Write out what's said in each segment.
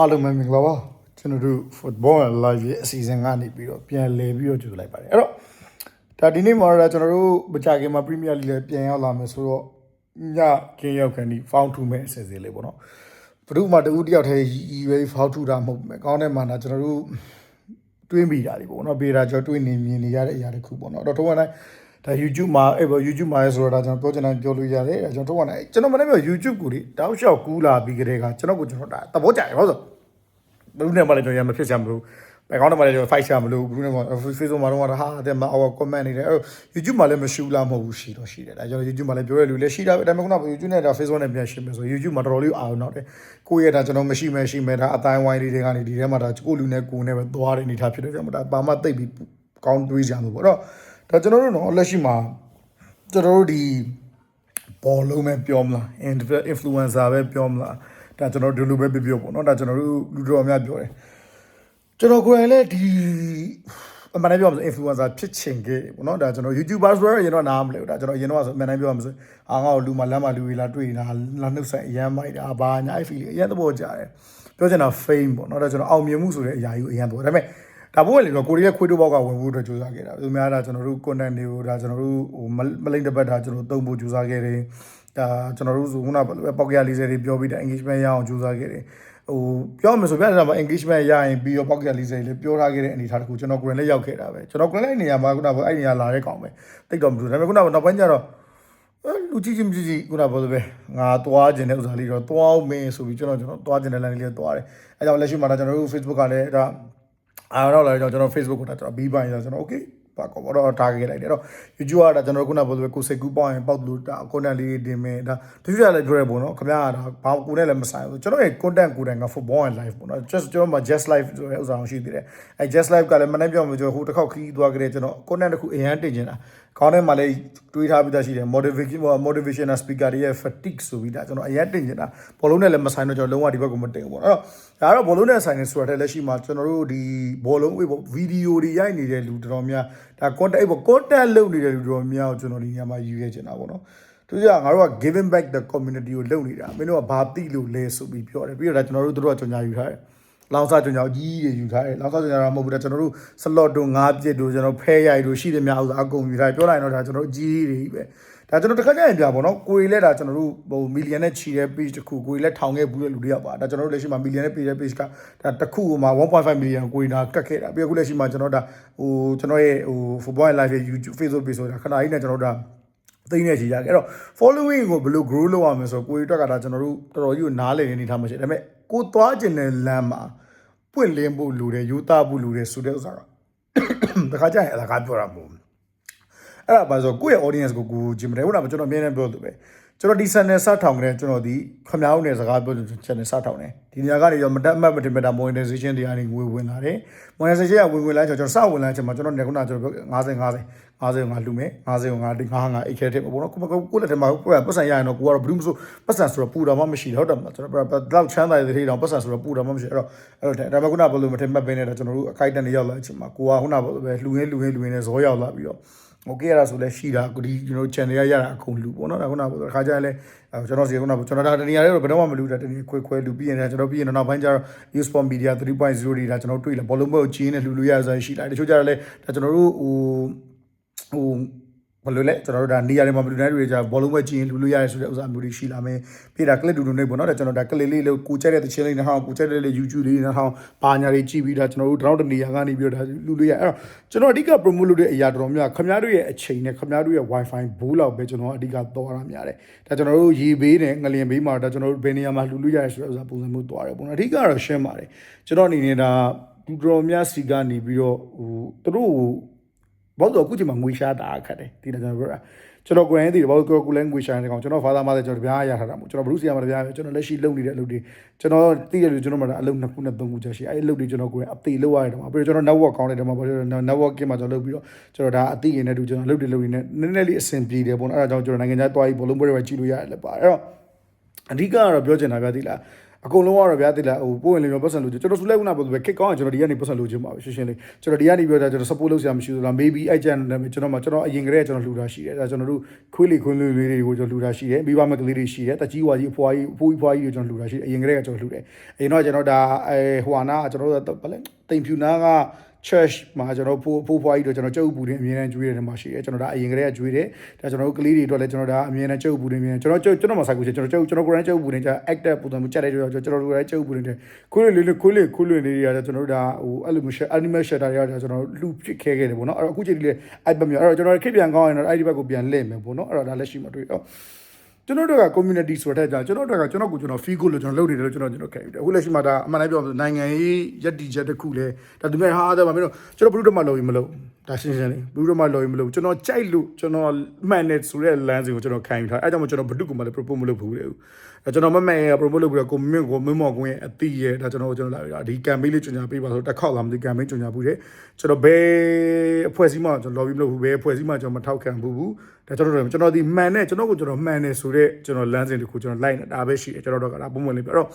အားလုံးပဲမင်္ဂလာပါကျွန်တော်တို့ football and live ရဲ့အစီအစဉ်ကနေပြီးတော့ပြန်လည်ပြီးတော့ကြိုလိုက်ပါတယ်အဲ့တော့ဒါဒီနေ့မှာတော့ကျွန်တော်တို့မကြခင်မှာ Premier League လည်းပြန်ရောက်လာမယ်ဆိုတော့ညကင်းရောက်ခန်းဒီ found to မဲ့အစီအစဉ်လေးပေါ့နော်ဘယ်သူမှတူတယောက်တည်းရီပဲ found to တာမဟုတ်ဘူးကောင်းတဲ့မှာတော့ကျွန်တော်တို့တွေးမိတာတွေပေါ့နော်ဘေးတာကျွန်တော်တွေးနေမြင်နေရတဲ့အရာတစ်ခုပေါ့နော်တော့ထုံးဝတိုင်း ဒါ YouTube မှာအဲ့ပေါ် YouTube မှာဆိုတော့ဒါကျွန်တော်ပြောချင်တာပြောလို့ရတယ်အဲကျွန်တော်ထုံးဝတိုင်းကျွန်တော်မနေ့က YouTube ကိုဒီတောက်လျှောက်ကူးလာပြီးကြတဲ့ကကျွန်တော်ကိုကျွန်တော်ဒါသဘောကျတယ်ဟုတ်ဆိုဘလူးနဲ့မှလည်းကျွန်တော်ရမဖြစ်ချင်မလို့ဘယ်ကောင်းတယ်မှလည်းကျွန်တော် fight ချင်မလို့ဘလူးနဲ့မှ Facebook မှာတော့ဟာတဲ့မှာအော် comment နေတယ်အဲ့ YouTube မှာလည်းမရှိဘူးလားမဟုတ်ဘူးရှိတော့ရှိတယ်ဒါကျွန်တော် YouTube မှာလည်းပြောရလူလည်းရှိတာပဲဒါပေမဲ့ခုနက YouTube နဲ့ဒါ Facebook နဲ့ပြန်ရှင်းမယ်ဆို YouTube မှာတော်တော်လေးအောင်တော့တယ်ကိုယ့်ရဲ့ဒါကျွန်တော်မရှိမဲရှိမဲဒါအတိုင်းဝိုင်းလေးတွေကနေဒီထဲမှာဒါကိုလူနဲ့ကိုနဲ့ပဲသွားတဲ့အနေထားဖြစ်တယ်ကျွန်တော်ဒါဘာမှတိတ်ပြီးကောင်းတွေးကြမှာပေါ့တော့ ဒါကျွန်တော်တို့တော့လက်ရှိမှာကျွန်တော်တို့ဒီဘောလုံးပဲပြောမလား influencer ပဲပြောမလားဒါကျွန်တော်ဒီလိုပဲပြောပြောပေါ့နော်ဒါကျွန်တော်တို့လူတော်များပြောတယ်ကျွန်တော်ကိုယ်တိုင်လည်းဒီအမှန်တမ်းပြောမှာဆို influencer ဖြစ်ချင်ခဲ့ပေါ့နော်ဒါကျွန်တော် YouTuber ဆိုတော့ရင်တော့နားမလဲဘူးဒါကျွန်တော်ရင်တော့ဆိုအမှန်တမ်းပြောမှာဆိုအာငါ့ကိုလူမလမ်းမှာလူတွေလာတွေ့နေတာလာနှုတ်ဆက်အရမ်းမိုက်တာဘာညာအဲ့ feel အရမ်းသဘောကျတယ်ပြောချင်တာ fame ပေါ့နော်ဒါကျွန်တော်အောင်မြင်မှုဆိုတဲ့အရာကြီးကိုအရမ်းပေါ့ဒါပေမဲ့ ဒါဘိုးကလေတော့ကိုရီးယားခွေးတို့ဘောက်ကဝင်ဖို့အတွက်ကြိုးစားခဲ့တာသူများဒါကျွန်တော်တို့ content တွေကိုဒါကျွန်တော်တို့ဟိုမလိမ့်တစ်ပတ်ဒါကျွန်တော်သုံးဖို့ကြိုးစားခဲ့တယ်ဒါကျွန်တော်တို့ဆိုခုနကပေါက်ကရ40တွေပြောပြီးတာ engagement ရအောင်ကြိုးစားခဲ့တယ်ဟိုပြောမယ်ဆိုပြတာမှာ engagement ရရင်ပြီးတော့ပေါက်ကရ40လေးပြောထားခဲ့တဲ့အနေအထားတခုကျွန်တော်ကိုယ်လည်းရောက်ခဲ့တာပဲကျွန်တော်ကိုယ်လည်းနေရာမှာခုနကအဲ့နေရာလာတဲ့ကောင်ပဲတိတ်တော့မလို့ဒါပေမဲ့ခုနကနောက်ပိုင်းကျတော့အဲ့လူကြီးချင်းကြီးကြီးခုနကပြောလို့ပဲငါသွားခြင်းတဲ့ဥစ္စာလေးတော့သွားအောင်မင်းဆိုပြီးကျွန်တော်ကျွန်တော်သွားခြင်းတဲ့ line လေးသွားတယ်အဲကြောင့်လက်ရှိမှာတော့ကျွန်တော်တို့ Facebook ကလည်းဒါ အားတော့လာကျွန်တော် Facebook ကကျွန်တော်ပြီးပိုင်းဆိုကျွန်တော် okay ပါကောတော့ target လိုက်တယ်အဲ့တော့ YouTube ကဒါကျွန်တော်ခုနပြောလို့ပဲကိုစိတ်ကူးပေါင်းရင်ပေါက်လို့ဒါ content လေးတင်မယ်ဒါတချို့ကလည်းပြောရပေါ့နော်ခင်ဗျားကဒါဘာကိုနဲ့လည်းမဆိုင်ဘူးကျွန်တော်ရဲ့ content ကိုယ်တိုင်က football and life ပေါ့နော် just ကျွန်တော်မှာ just life ဆိုတဲ့ဥစ္စာရှိသေးတယ်အဲ just life ကလည်းမနေ့ပြောမှကျွန်တော်ဟိုတစ်ခေါက်ခီးသွားကြတယ်ကျွန်တော် content တစ်ခုအရန်တင်ချင်တာခေါင်းထဲမှာလည်းတွေးထားပြီးသားရှိတယ် motivation motivational speaker တွေရဲ့ fatigue ဆိုပြီးဒါကျွန်တော်အရန်တင်ချင်တာဘောလုံးနဲ့လည်းမဆိုင်တော့ကျွန်တော်လုံးဝဒီဘက်ကိုမတင်ဘူးပေါ့အဲ့တော့ ဒါကတော့ဘောလုံးနဲ့ဆိုင်နေဆိုတာတဲ့လက်ရှိမှာကျွန်တော်တို့ဒီဘောလုံးဝေးပေါ့ဗီဒီယိုတွေရိုက်နေတဲ့လူတော်တော်များဒါ content ပေါ့ content လုပ်နေတဲ့လူတော်တော်များကိုကျွန်တော်ဒီညမှာယူခဲ့ချင်တာပေါ့နော်သူကငါတို့က giving back the community ကိုလုပ်နေတာမင်းတို့ကဘာတိလို့လဲဆိုပြီးပြောတယ်ပြီးတော့ဒါကျွန်တော်တို့တို့ကကြောင်ညာယူထားတယ်လောင်စာကြောင်ညာကြီးတွေယူထားတယ်လောင်စာကြောင်ညာတော့မဟုတ်ဘူးဒါကျွန်တော်တို့ slot တို့၅ပြစ်တို့ကျွန်တော်ဖဲရိုက်တို့ရှိတယ်များဥစားအကုန်ယူထားတယ်ပြောလိုက်ရင်တော့ဒါကျွန်တော်တို့ကြီးတွေပဲ ဒါကျွန်တော်တခါကျရင်ပြပါတော့ကိုရီလက်ဒါကျွန်တော်တို့ဟိုမီလီယံနဲ့ချီတဲ့ page တစ်ခုကိုရီလက်ထောင်ခဲ့ဘူးတဲ့လူတွေရောက်ပါဒါကျွန်တော်တို့လက်ရှိမှာမီလီယံနဲ့ page တဲ့ page ကဒါတစ်ခုမှာ1.5 million ကိုရီနာကတ်ခဲ့တာပြီးအခုလက်ရှိမှာကျွန်တော်ဒါဟိုကျွန်တော်ရဲ့ဟို football live ရဲ့ YouTube Facebook page ဆိုတာခဏကြီးနဲ့ကျွန်တော်တို့ဒါသိနေချင်ရခဲ့အဲ့တော့ following ကိုဘယ်လို grow လုပ်ရမလဲဆိုတော့ကိုရီအတွက်ကဒါကျွန်တော်တို့တော်တော်ကြီးကိုနားလည်နေနေထားမှရှိတယ်ဒါပေမဲ့ကိုသွားကျင်တဲ့လမ်းမှာပွင့်လင်းဖို့လူတယ်ယူသားဖို့လူတယ်ဆိုတဲ့ဥစ္စာကတခါကျရင်အလကားပြောတာမဟုတ်ဘူး အဲ့ဒါပါဆိုကိုယ့်ရဲ့ audience ကိုကိုကြည့်မတယ်ဟုတ်လားကျွန်တော်အမြဲတမ်းပြောလို့ပဲကျွန်တော်ဒီ channel စထောင်ကြတယ်ကျွန်တော်ဒီခမောင်းနဲ့စကားပြောလို့ channel စထောင်တယ်ဒီနေရာကနေတော့မတက်အမှတ်မတင်မတာ monetization တွေကနေငွေဝင်လာတယ် monetization ကဝင်ဝင်လာကျွန်တော်စဝင်လာချိန်မှာကျွန်တော်နေခုနကျွန်တော်ပြော50 50 50ငါလူမယ်50ငါဒီ50ငါအိတ်ခဲတဲ့ပေါ့နော်ကိုကိုလက်ထဲမှာကိုပတ်စံရရင်တော့ကိုကတော့ဘယ်သူမှမဆိုပတ်စံဆိုတော့ပူတာမှမရှိတော့ဟုတ်တယ်မလားကျွန်တော်တော့ချမ်းသာတဲ့ထေးတောင်ပတ်စံဆိုတော့ပူတာမှမရှိအဲ့တော့အဲ့တော့ဒါပေမဲ့ခုနဘယ်လိုမထင်မှတ်ပေးနေတာကျွန်တော်တို့အခိုက်အတန့်တွေရောက်လာအချိန်မှာကိုကခုနဘယ်လိုပဲလူရင်းလူရင်းလူရင်းနဲ့ဇောရောက်လာပြီးတော့ ငိုကြရတာဆိုလဲရှိတာအခုဒီကျွန်တော် channel ရရတာအကုန်လူပေါ့နော်ဒါခုနကခါကြလဲကျွန်တော်စီခုနကကျွန်တော်ဒါတနေရာလေးတော့ဘယ်တော့မှမလူတာတနေခွဲခွဲလူပြီးရင်ကျွန်တော်ပြီးရင်နောက်ပိုင်းကျတော့ New Sport Media 3.0တွေဒါကျွန်တော်တွေ့လာဘောလုံးပွဲကိုကြီးနေလူလူရရဆိုရှိလာတချို့ကြတော့လဲဒါကျွန်တော်တို့ဟိုဟို ဘယ်လိုလဲကျွန်တော်တို့ဒါနေရာတွေမှာမလူနိုင်တွေကြဘောလုံးပဲကြည့်ရင်လူလူရတယ်ဆိုတဲ့ဥစ္စာမျိုးတွေရှိလာမယ်ပြီးတာ clip တူတူနေပေါ့နော်ဒါကျွန်တော်ဒါ clip လေးလေးကိုကြက်တဲ့တချင်းလေးနဲ့ဟောင်းကိုကြက်တဲ့လေး YouTube လေးနဲ့ဟောင်းပါညာတွေကြည့်ပြီးဒါကျွန်တော်တို့တောင်းတနေရာကနေပြီးတော့ဒါလူလူရအဲ့တော့ကျွန်တော်အဓိက promote လုပ်တဲ့အရာတော်တော်များခင်ဗျားတို့ရဲ့အချိန်နဲ့ခင်ဗျားတို့ရဲ့ wifi ဘူးလောက်ပဲကျွန်တော်အဓိကသွားရများတယ်ဒါကျွန်တော်တို့ရေဘေးနဲ့ငလျင်ဘေးမှာဒါကျွန်တော်တို့ဘယ်နေရာမှာလူလူရတယ်ဆိုတဲ့ဥစ္စာပုံစံမျိုးသွားတယ်ပေါ့နော်အဓိကတော့ရှင်းပါတယ်ကျွန်တော်အနေနဲ့ဒါလူတော်များစီကနေပြီးတော့ဟိုသူတို့ ဘာလို့အခုချိန်မှာငွေရှားတာခတ်တယ်ဒီကျွန်တော်ပြောတာကျွန်တော်ကိုယ်ရင်ဒီဘာလို့ကိုယ်လည်းငွေရှားနေကောင်ကျွန်တော်ဖာသာမလည်းကျွန်တော်တပြားရထားတာမို့ကျွန်တော်ဘရုစီယာမှာတပြားကျွန်တော်လက်ရှိလုပ်နေတဲ့အလုပ်တွေကျွန်တော်သိတယ်လို့ကျွန်တော်မှာအလုပ်နှစ်ခုနဲ့သုံးခုချက်ရှိအဲ့အလုပ်တွေကျွန်တော်ကိုယ်အသေးလုပ်ရတယ်မှာပြီးတော့ကျွန်တော် network ကောင်းတယ်မှာပေါ့ network ကမှာကျွန်တော်လုပ်ပြီးတော့ကျွန်တော်ဒါအသိရနေတူကျွန်တော်လုပ်တယ်လုပ်နေနည်းနည်းလေးအဆင်ပြေတယ်ပေါ့နော်အဲ့ဒါကြောင့်ကျွန်တော်နိုင်ငံခြားသွားပြီးဘောလုံးပွဲတွေပဲကြည့်လို့ရတယ်လည်းပါအဲ့တော့အဓိကကတော့ပြောချင်တာဗျာဒီလား အကုန်လုံးကတော့ဗျာတိလာဟိုပို့ရင်လည်းပတ်စံလို့ကျွန်တော်ဆူလိုက်ခုနပြောလို့ပဲခက်ကောင်းကျွန်တော်ဒီကနေပတ်စံလို့ချင်းပါပဲရှင်းရှင်းလေးကျွန်တော်ဒီကနေပြောတာကျွန်တော် support လုပ်စရာမရှိဘူးလား maybe အဲ့ကျန်တယ်ကျွန်တော်မှကျွန်တော်အရင်ကတည်းကကျွန်တော်လှူတာရှိတယ်ဒါကျွန်တော်တို့ခွေးလေးခွေးလေးလေးတွေကိုကျွန်တော်လှူတာရှိတယ်မိဘမကလေးတွေရှိတယ်တကြီးဝါကြီးအဖွားကြီးအဖိုးကြီးဖွားကြီးကိုကျွန်တော်လှူတာရှိတယ်အရင်ကတည်းကကျွန်တော်လှူတယ်အရင်တော့ကျွန်တော်ဒါအဲဟိုဟာနာကျွန်တော်တို့ဗလဲတိမ်ဖြူနာက church မှာကျွန်တော်ဖိုးဖိုးဖွားကြီးတို့ကျွန်တော်ကျုပ်ပူတင်အမြဲတမ်းကျွေးတယ်မှာရှိတယ်ကျွန်တော်ဒါအရင်ကတည်းကကျွေးတယ်ဒါကျွန်တော်တို့ကလေးတွေအတွက်လည်းကျွန်တော်ဒါအမြဲတမ်းကျုပ်ပူတင်အမြဲကျွန်တော်ကျုပ်ကျွန်တော်မှာစိုက်ကူချင်ကျွန်တော်ကျုပ်ကျွန်တော်ကိုယ်တိုင်ကျုပ်ပူတင်ကျ active ပုံစံမျိုးကြက်တဲ့ကျွန်တော်ကျွန်တော်တို့လည်းကျုပ်ပူတင်တယ်ခွေးလေးလေးခွေးလေးခွေးလေးလေးတွေကကျွန်တော်တို့ဒါဟိုအဲ့လိုမျိုး animal shelter တွေကကျွန်တော်လူဖြစ်ခဲ့ခဲ့တယ်ပေါ့နော်အဲ့တော့အခုချိန်ကြီးလေအဲ့ဘက်မျိုးအဲ့တော့ကျွန်တော်ခက်ပြန်ကောင်းရင်တော့အဲ့ဒီဘက်ကိုပြန်လှည့်မယ်ပေါ့နော်အဲ့တော့ဒါလက်ရှိမှာတွေ့တော့ ကျွန်တော်တို့က community ဆိုတဲ့ကြာကျွန်တော်တို့ကကျွန်တော်ကိုကျွန်တော် feel good လို့ကျွန်တော်လုပ်နေတယ်လို့ကျွန်တော်ကျွန်တော်ခံယူတယ်အခုလက်ရှိမှာဒါအမှန်တမ်းပြောလို့နိုင်ငံရေးယက်တီချက်တစ်ခုလဲဒါသူများဟာဒါမှမင်းတို့ကျွန်တော်ဘုရုဒ္ဓမလော်ရင်မလို့ဒါရှင်းရှင်းလေးဘုရုဒ္ဓမလော်ရင်မလို့ကျွန်တော်ကြိုက်လို့ကျွန်တော်မှန်တယ်ဆိုတဲ့ lens ကိုကျွန်တော်ခံယူထားအဲကြောင့်မို့ကျွန်တော်ဘုဒ္ဓကမှလည်း propose မလုပ်ဘူးလေ အဲကျွန်တော်မမှန်ရ propose လုပ်ပြီးတော့ကိုမင်းကိုမင်းမော်ကွင်းရဲ့အတိရဲ့ဒါကျွန်တော်ကျွန်တော်လာပြီးတော့ဒီ campaign လေးကျွန်တော်ပေးပါဆိုတစ်ခေါက်လာမသိ campaign ကျွန်တော်ပူတယ်ကျွန်တော်ဘယ်အဖွဲ့အစည်းမှကျွန်တော် lobby မလုပ်ဘူးဘယ်အဖွဲ့အစည်းမှကျွန်တော်မထောက်ခံဘူးဘူးဒါကျွန်တော်တို့ကျွန်တော်ဒီမှန်နဲ့ကျွန်တော်ကိုကျွန်တော်မှန်တယ်ဆိုတော့ကျွန်တော်လမ်းစဉ်တစ်ခုကျွန်တော်လိုက်နေတာပဲရှိတယ်ကျွန်တော်တို့ကဒါပုံမှန်လေးပြတော့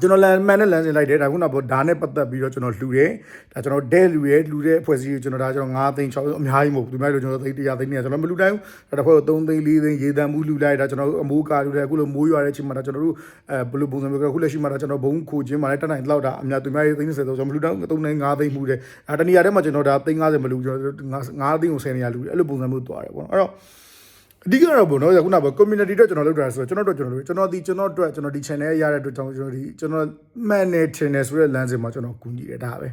ကျွန်တော်လမ်းမှန်နဲ့လမ်းစဉ်လိုက်တယ်ဒါခုနကဒါနဲ့ပတ်သက်ပြီးတော့ကျွန်တော်လှူတယ်ဒါကျွန်တော်ဒဲလှူရဲလှူတဲ့အဖွဲ့အစည်းကိုကျွန်တော်ဒါကျွန်တော်9သိန်း6အများကြီးမဟုတ်ဘူးဒီမဲ့လို့ကျွန်တော်သိန်း100သိန်းနဲ့ကျွန်တော်မလှူတိုင်းဘူးဒါတစ်ဖွဲ့ကို3သိန်း4သိန်းရေတံမှုလှူလိုက်ဒါကျွန်တော်အမိုးကာလှူတယ်အခုလိုမိုးရွာတဲ့ချိန်မှာဒါကျွန်တော်တို့အဲဘယ်လိုပုံစံမျိုးကအခုလက်ရှိမှာဒါကျွန်တော်ဘုံခိုခြင်းမှာလည်းတက်နိုင်လောက်တာအများသူများရေးသိန်း30ဆိုကျွန်တော်မလှူတိုင်း3သိန်း5သိန်းမှုတယ်အဲတနည်းအားထဲမှာကျွန်တော်ဒါသိန်း50မလှူကျွန်တော်5သိန်းကို10နေရာလှူတယ်အဲ့လိုပုံစံမျိုးသွားတယ်ပေါ့နော်အဲ့တော့ အဓိကတော့ဘုံတော့ခုနက community တော့ကျွန်တော်လုပ်တာဆိုတော့ကျွန်တော်တို့ကျွန်တော်တို့ကျွန်တော်ဒီကျွန်တော်တို့ကျွန်တော်ဒီ channel ရတဲ့အတွက်ကျွန်တော်ဒီကျွန်တော် manage channel ဆိုတဲ့လမ်းစဉ်မှာကျွန်တော်ကူညီရတာပဲ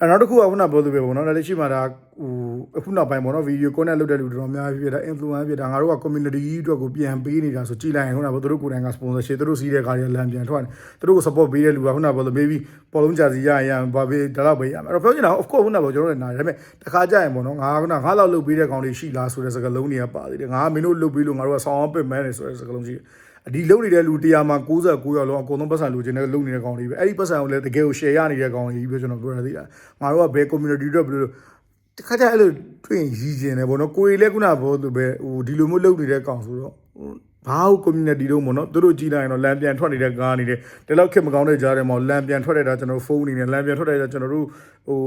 အဲ့နောက်တစ်ခုကခုနပြောသူပဲပေါ့နော်လက်ရှိမှာဒါဟိုအခုနောက်ပိုင်းပေါ့နော်ဗီဒီယို content လုပ်တဲ့လူတော်တော်များများဖြစ်တာ influencer ဖြစ်တာငါတို့က community အတွက်ကိုပြန်ပေးနေတာဆိုကြည်လိုက်ရင်ခုနကသူတို့ကိုယ်တိုင်က sponsorship သူတို့စီးတဲ့ကားတွေလမ်းပြန်ထွက်တယ်သူတို့ကို support ပေးတဲ့လူကခုနကပြောလို့ maybe ပေါ်လုံးကြာစီရရင်ဘာပဲဒါတော့ပေးရမယ်အဲ့တော့ပြောချင်တာ of course ခုနကပြောကျွန်တော်လည်းနားတယ်ဒါပေမဲ့တခါကြာရင်ပေါ့နော်ငါခုနငါလောက်လုပ်ပေးတဲ့ကောင်တွေရှိလားဆိုတဲ့စကားလုံးတွေကပါသေးတယ်ငါမင်းတို့လုပ်ပေးလို့ငါတို့ကဆောင်းအောင်ပစ်မဲတယ်ဆိုတဲ့စကားလုံးရှိတယ် ဒီလုံနေတဲ့လူတရားမှာ69ရောက်လုံးအကုန်လုံးပတ်စံလူချင်းနဲ့လုံနေတဲ့ကောင်တွေပဲအဲ့ဒီပတ်စံကိုလည်းတကယ်ကို share ရနေတဲ့ကောင်တွေပဲကျွန်တော်ပြောရသေးတာငါတို့ကဘယ် community တွေဘယ်လိုတခါကျအဲ့လိုတွေ့ရင်ရည်ကျင်တယ်ဗောနော်ကိုယ်လည်းခုနဘောသူပဲဟိုဒီလိုမျိုးလုံနေတဲ့ကောင်ဆိုတော့ဘာဟုတ် community တို့မို့နော်သူတို့ကြည်လိုက်ရင်တော့လမ်းပြန်ထွက်နေတဲ့ကားနေတယ်ဒီလောက်ခက်မကောင်းတဲ့ကြားထဲမှာလမ်းပြန်ထွက်တဲ့တာကျွန်တော်ဖုန်းနေနဲ့လမ်းပြန်ထွက်တဲ့တာကျွန်တော်တို့ဟို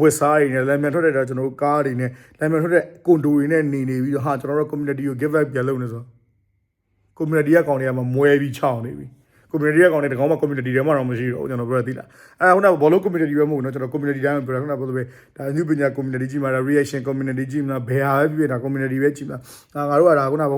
ဝက်စားတွေနဲ့လမ်းပြန်ထွက်တဲ့တာကျွန်တော်တို့ကားတွေနဲ့လမ်းပြန်ထွက်တဲ့ကွန်ဒိုတွေနဲ့နေနေပြီးတော့ဟာကျွန်တော်တို့ community ကို give back ပြန်လုပ်နေဆို community ကကောင်တွေကမှမွဲပြီးချောင်းနေပြီ community ကကောင်တွေတကောင်မှ community တွေမှတော့မရှိတော့ဘူးကျွန်တော်ပြောရသေးလားအဲခုနကဘောလုံး community ပဲမဟုတ်ဘူးเนาะကျွန်တော် community တိုင်းပြောတာခုနကပြောလို့ပဲဒါအမှုပညာ community ကြီးမှာဒါ reaction community ကြီးမှာဘယ်ဟာပဲဖြစ်ဖြစ်ဒါ community ပဲကြီးမှာဒါငါတို့ကဒါခုနက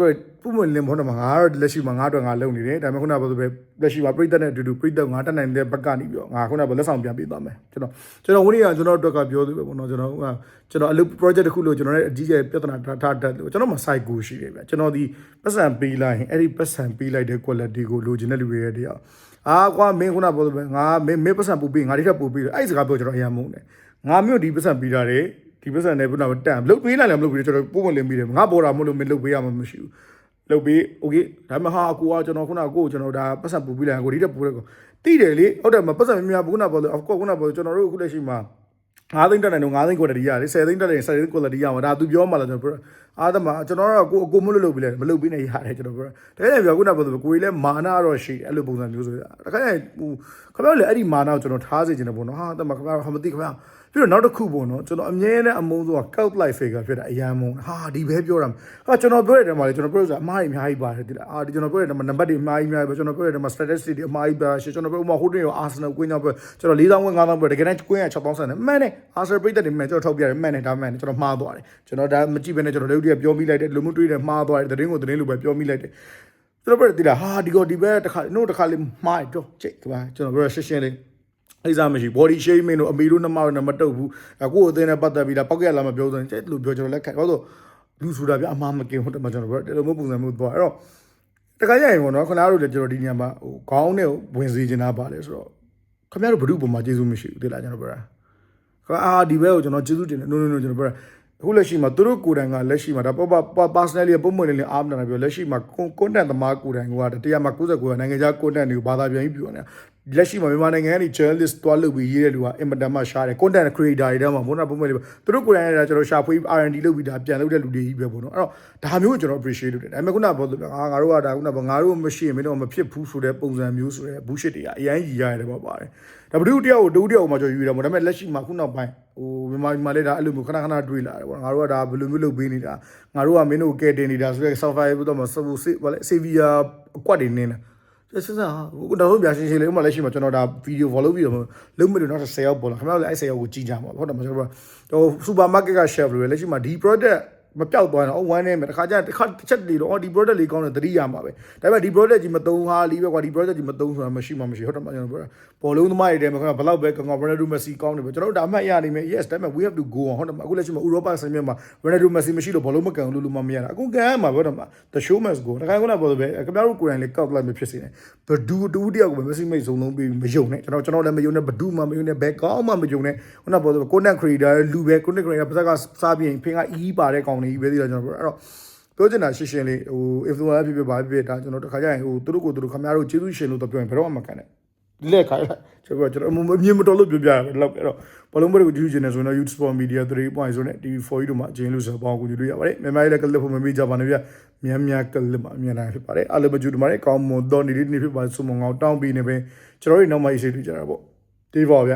ဘောကျွန်တော်ပုံမှန်လင်းဖို့တော့ငါတော့လက်ရှိမှာငါတော့ငါလုံနေတယ်ဒါပေမဲ့ခုနကပြောလို့ပဲလက်ရှိမှာပြိတ္တနဲ့အတူတူပြိတ္တငါတက်နိုင်တဲ့ဘက်ကနေပြီးတော့ငါခုနကလက်ဆောင်ပြန်ပေးသွားမယ်ကျွန်တော်ကျွန်တော်ဝင်းကြီးကကျွန်တော်တို့ကပြောသူပဲပေါ့နော်ကျွန်တော်ကကျွန်တော်အလုပ် project တစ်ခုလို့ကျွန်တော်ရဲ့အကြီးကျယ်ပြဿနာထားတတ်လို့ကျွန်တော်မှာ site ကိုရှိတယ်ဗျကျွန်တော်ဒီပတ်စံပေးလိုက်ရင်အဲ့ဒီပတ်စံပေးလိုက်တဲ့ quality ကိုလိုချင်တဲ့လူတွေရဲ့တရားအာကွာမင်းခုနပြောလို့ပဲငါမင်းမင်းပတ်စံပို့ပေးငါဒီထက်ပို့ပေးတယ်အဲ့ဒီစကားပြောကျွန်တော်အရင်မုန်းတယ်ငါမျိုးဒီပတ်စံပေးတာတယ် ဒီပတ်စံနဲ့ဘုနာတန်လုတ်ပေးလိုက်လည်းမလုတ်ပေးကျွန်တော်ပို့ဝင်လင်းပြီးတယ်ငါပေါ်တာမလို့မလုတ်ပေးရမှမရှိဘူးလုတ်ပေး okay ဒါမှဟာကိုကကျွန်တော်ခုနကကိုကျွန်တော်ဒါပတ်စံပူပြီးလိုက်ကိုဒီတက်ပူတဲ့ကောတိတယ်လေဟုတ်တယ်မပတ်စံများများဘုနာပေါ်လို့ of course ခုနကပေါ်ကျွန်တော်တို့အခုလက်ရှိမှာ5သိန်းတက်တယ်တော့5သိန်း quality ရတယ်10သိန်းတက်တယ်10သိန်း quality ရမှာဒါသူပြောမှလားကျွန်တော်အားသမားကျွန်တော်ကကိုအကိုမလို့လုပ်ပြီးလဲမလုပ်ပြီးနေရတယ်ကျွန်တော်ပြောတကယ်လည်းပြောခုနကပြောသူကိုကြီးလဲမာနာတော့ရှိအဲ့လိုပုံစံမျိုးဆိုတာတကယ်ဟိုခမောက်လည်းအဲ့ဒီမာနာကိုကျွန်တော်ထားစေချင်တယ်ပေါ့နော်ဟာသမားခမောက်ဟာမသိခမောက် ပြီးတော့နောက်တစ်ခုပေါ့နော်ကျွန်တော်အမြဲတမ်းအမုန်းဆိုတာ cult life figure ဖြစ်တာအရန်မုန်းဟာဒီပဲပြောတာဟာကျွန်တော်ပြောတဲ့တဲမှာလေကျွန်တော်ပြောဆိုတာအမှားကြီးအများကြီးပါတယ်တိလားအာဒီကျွန်တော်ပြောတဲ့တဲမှာနံပါတ်တွေအမှားကြီးအများကြီးပဲကျွန်တော်ပြောတဲ့တဲမှာ statistic တွေအမှားကြီးပါရှကျွန်တော်ပြောဥမာဟိုတင်ရော Arsenal ကွင်းကြောင့်ပြောကျွန်တော်4000ဝင်5000ပြောတကယ်တမ်းကွင်းက6000ဆန်တယ်မှန်တယ် Arsenal ပြည့်တဲ့တွေမှန်ကျွန်တော်ထောက်ပြတယ်မှန်တယ်ဒါမှန်တယ်ကျွန်တော်မှားသွားတယ်ကျွန်တော်ဒါမကြည့်ဘဲနဲ့ကျွန်တော်တို့တည်းပြောမိလိုက်တယ်လူမှုတွေးတယ်မှားသွားတယ်သတင်းကိုသတင်းလိုပဲပြောမိလိုက်တယ်ကျွန်တော်ပြောတိလားဟာဒီကောဒီပဲတစ်ခါနို့တစ်ခါလေးမှားတော့ကြိတ်ကပါကျွန်တော်ပြောရှင်းရှင်းလေး အိစားမရှိ body shaming တို့အမီတို့နှမတို့မတုတ်ဘူးအခုအသင်းနဲ့ပတ်သက်ပြီးတာပောက်ကရလာမပြောဆိုရင်ကျဲလို့ပြောကျွန်တော်လက်ခံတော့လူဆိုတာပြအမှားမကင်ဟုတ်တယ်မကျွန်တော်ပြောတယ်လို့မျိုးပုံစံမျိုးသွားအဲ့တော့တခါရရင်ပေါ့နော်ခဏတို့လည်းကျွန်တော်ဒီညမှာဟိုခေါင်းနဲ့ဝင်စေချင်တာပါလေဆိုတော့ခင်ဗျားတို့ဘ ᱹ ပုံမှာကျေးဇူးမရှိဘူးတိလားကျွန်တော်ပြောတာခါအာဒီဘဲကိုကျွန်တော်ကျေးဇူးတင်တယ် no no no ကျွန်တော်ပြောတာအခုလက်ရှိမှာသူတို့ကိုယ်တိုင်ကလက်ရှိမှာဒါပပ personally ပုံမှန်လေးအားမနာပြောလက်ရှိမှာ content သမားကိုယ်တိုင်ကတရားမှာ69ကနိုင်ငံခြား content တွေကိုဘာသာပြန်ပြီးပြောနေတာလက်ရှိမှာမြန်မာနိုင်ငံကနေ journalist တွားလုပ်ပြီးရေးတဲ့လူကအင်မတန်မှရှားတယ် content creator တွေတဲမှာဘောနာပုံမဲ့လေးသူတို့ကိုယ်တိုင်ကကျွန်တော်ရှာဖွေ R&D လုပ်ပြီးဒါပြန်လုပ်တဲ့လူတွေကြီးပဲပေါ့နော်အဲ့တော့ဒါမျိုးကိုကျွန်တော် appreciate လုပ်တယ်ဒါပေမဲ့ခုနကပြောလို့ငါငါတို့ကဒါခုနကငါတို့မရှိရင်မင်းတို့မဖြစ်ဘူးဆိုတဲ့ပုံစံမျိုးဆိုတဲ့ bullshit တွေကအရန်ကြီးရတယ်ပေါ့ပါတယ်ဒါဘဒုတယောက်ကိုဒုတယောက်ကိုမှကျွန်တော်ယူရမှာဒါပေမဲ့လက်ရှိမှာခုနောက်ပိုင်းဟိုမြန်မာပြည်မှာလည်းဒါအဲ့လိုမျိုးခဏခဏတွေးလာတယ်ပေါ့ငါတို့ကဒါဘယ်လိုမျိုးလုပ်ပေးနေတာငါတို့ကမင်းတို့ကဲတင်နေတာဆိုတဲ့ software ဘုတော့မစဘူးစေဘာလဲ savior အကွက်တွေနင်းတယ် စဉ်းစားဟိုတော့ပြရှင်းရှင်းလေးဥမာလက်ရှိမှာကျွန်တော်ဒါဗီဒီယို follow ပြီးတော့လုံးမလို့နောက်10ရောက်ပေါ်လာခင်ဗျားတို့လည်းအဲ့10ရောက်ကိုကြည့်ကြမှာဟုတ်တယ်မကျွန်တော်တို့ဟို supermarket က chef လို့လက်ရှိမှာဒီ product မပြောက်သွားတော့ဝမ်းနေမယ်တခါကျတစ်ခါတစ်ချက်တည်းတော့ဒီ product လေးကောင်းတယ်သတိရမှာပဲဒါပေမဲ့ဒီ product ကြီးမသုံးဟာလီပဲကွာဒီ product ကြီးမသုံးဆိုတာမရှိမှမရှိဟုတ်တယ်မကျွန်တော်ပြောပေါ်လုံးသမားတွေတဲမှာခင်ဗျာဘယ်လောက်ပဲကောင်ကောင် Ronaldo Messi ကောင်းတယ်ပဲကျွန်တော်တို့ဒါအမှတ်ရနိုင်မယ် yes ဒါပေမဲ့ we have to go on ဟုတ်တယ်မအခုလက်ရှိမှာ Europa ဆင်မြတ်မှာ Ronaldo Messi မရှိလို့ဘောလုံးမကန်လို့လို့မမရတာအခုကန်ရမှာဟုတ်တယ်မ the show must go တခါကလည်းပေါ်ပဲခင်ဗျားတို့ကိုယ်တိုင်လည်းကောက်လိုက်မဖြစ်စေနဲ့ဘဒူတူတယောက်ကို Messi မိတ်ဆုံးလုံးပြီးမယုံနဲ့ကျွန်တော်ကျွန်တော်လည်းမယုံနဲ့ဘဒူမှမယုံနဲ့ဘယ်ကောင်းမှမယုံနဲ့ခုနပေါ် content creator လူပဲ content creator ပါစကစားပြီးဖင်ကအီးပါတဲ့ကောင်တွေပဲသေးတယ်ကျွန်တော်ပြောအဲ့တော့ပြောချင်တာရှင်းရှင်းလေးဟို influencer ဖြစ်ဖြစ်ပါဖြစ်ဖြစ်ဒါကျွန်တော်တခါကျရင်ဟိုသူတို့ကိုသူတို့ခင်ဗျားတို့ကျေးဇူးရှင်လို့တော့ပြောရင်ဘယ်တော့မှမကန်နဲ့လက်ခိုင်းလိုက်ကျွန်တော်ကျွန်တော်အမြင်မတော်လို့ပြောပြရတယ်လောက်အဲ့တော့ဘလုံးဘက်ကိုကြည့်ချင်တယ်ဆိုရင်တော့ YouTube Sport Media 3.0နဲ့ TV4 တို့မှာအချင်းလို့ဆိုပေါင်းကိုကြည့်လို့ရပါတယ်မြန်မာရေးလည်းကလစ်ဖို့မမေ့ကြပါနဲ့ဗျမြန်မြန်ကလစ်မှာအမြန်တိုင်းဖြစ်ပါတယ်အားလုံးမကြည့်တမားတဲ့ကောင်းမွန်တော်နေလေးနေဖြစ်ပါဆုမငောင်းတောင်းပြီးနေပဲကျွန်တော်တို့နောက်မှအေးစိတ်တွေ့ကြတာပေါ့တေးပါဗျ